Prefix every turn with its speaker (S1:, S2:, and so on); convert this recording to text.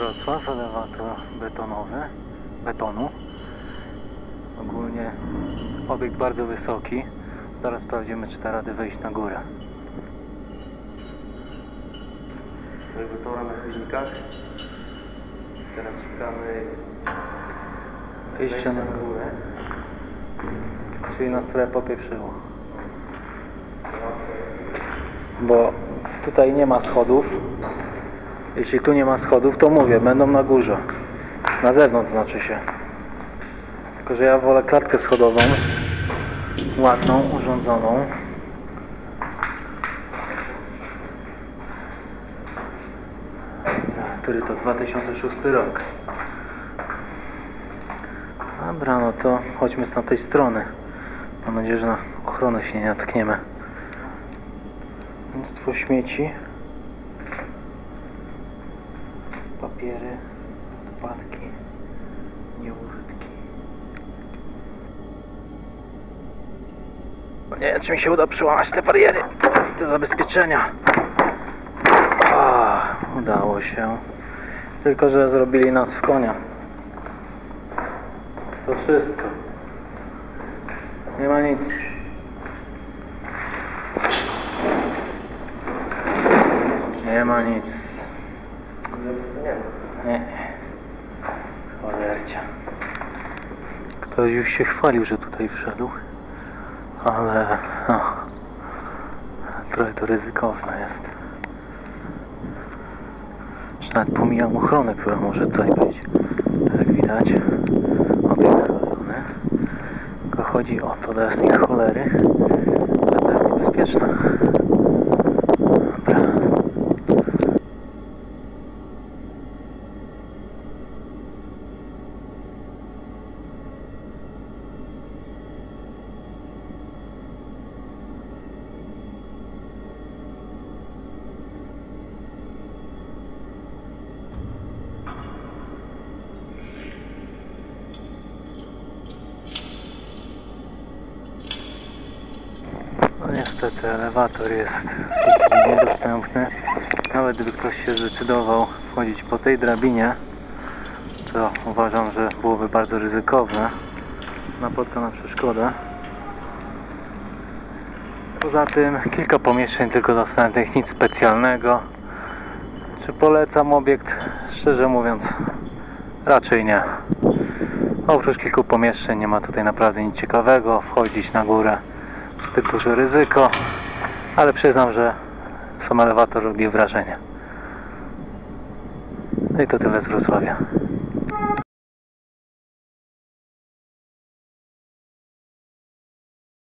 S1: Wrocław, elewator betonowy, betonu. Ogólnie obiekt bardzo wysoki. Zaraz sprawdzimy, czy da radę wejść na górę.
S2: Gotowa na guzikach. Teraz szukamy
S1: Wejście na górę, czyli nas trochę popieprzyło. Bo tutaj nie ma schodów. Jeśli tu nie ma schodów, to mówię, będą na górze. Na zewnątrz znaczy się. Tylko, że ja wolę klatkę schodową. Ładną, urządzoną. Który to 2006 rok. Dobra, no to chodźmy z tamtej strony. Mam nadzieję, że na ochronę się nie natkniemy. Mnóstwo śmieci. Papiery, odpadki, nieużytki. No Nie czy mi się uda przełamać te bariery, te zabezpieczenia. A, udało się. Tylko, że zrobili nas w konia. To wszystko. Nie ma nic. Nie ma nic. Nie. Cholercia. Ktoś już się chwalił, że tutaj wszedł. Ale no, trochę to ryzykowne jest. Czy nawet pomijam ochronę, która może tutaj być. Tak jak widać, obiekt chroniony. Tylko chodzi o to do jasnej cholery, że to jest niebezpieczne. Dobra. Niestety elewator jest niedostępny. Nawet gdyby ktoś się zdecydował wchodzić po tej drabinie, to uważam, że byłoby bardzo ryzykowne. Napotka na przeszkodę. Poza tym kilka pomieszczeń tylko dostępnych, nic specjalnego. Czy polecam obiekt? Szczerze mówiąc, raczej nie. Oprócz kilku pomieszczeń nie ma tutaj naprawdę nic ciekawego. Wchodzić na górę zbyt duże ryzyko, ale przyznam, że sam elewator robi wrażenie. No i to tyle z Wrocławia.